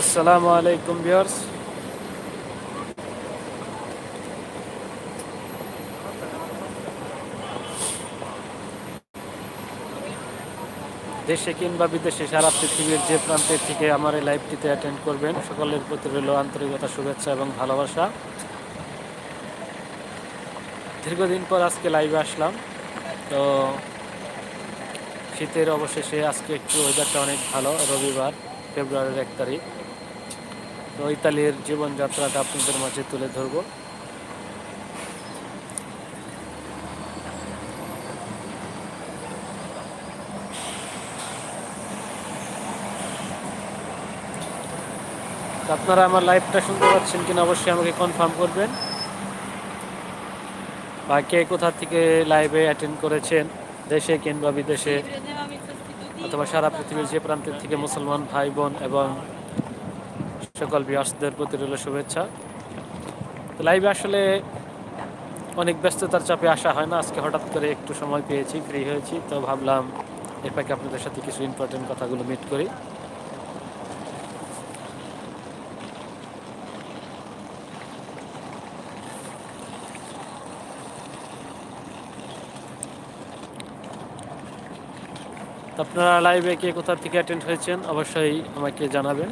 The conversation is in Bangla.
আসসালামু আলাইকুম ভিউয়ার্স। দেশে কিংবা বিদেশে সারা পৃথিবীর যে প্রান্তের থেকে আমার এই লাইভটিতে অ্যাটেন্ড করবেন, সকলের প্রতি রইল আন্তরিকতা, শুভেচ্ছা এবং ভালোবাসা। দীর্ঘদিন পর আজকে লাইভে আসলাম, তো শীতের অবশেষে আজকে একটু ওয়েদারটা অনেক ভালো, রবিবার। ফেব্রুয়ারির এক তারিখ। তো ইতালির জীবনযাত্রাটা আপনাদের মাঝে তুলে ধরবো। আপনারা আমার লাইভটা শুনতে পাচ্ছেন কিনা অবশ্যই আমাকে কনফার্ম করবেন। বা কে কোথা থেকে লাইভে অ্যাটেন্ড করেছেন, দেশে কিংবা বিদেশে? অথবা সারা পৃথিবীর যে প্রান্তের থেকে মুসলমান ভাই বোন এবং সকল বিয়াসদের প্রতি রইল শুভেচ্ছা। তো লাইভে আসলে অনেক ব্যস্ততার চাপে আসা হয় না। আজকে হঠাৎ করে একটু সময় পেয়েছি ফ্রি হয়েছি। তো ভাবলাম এপাকে আপনাদের সাথে কিছু ইম্পর্টেন্ট কথাগুলো মিট করি। আপনারা লাইভে কে কোথা থেকে অ্যাটেন্ড হয়েছেন অবশ্যই আমাকে জানাবেন।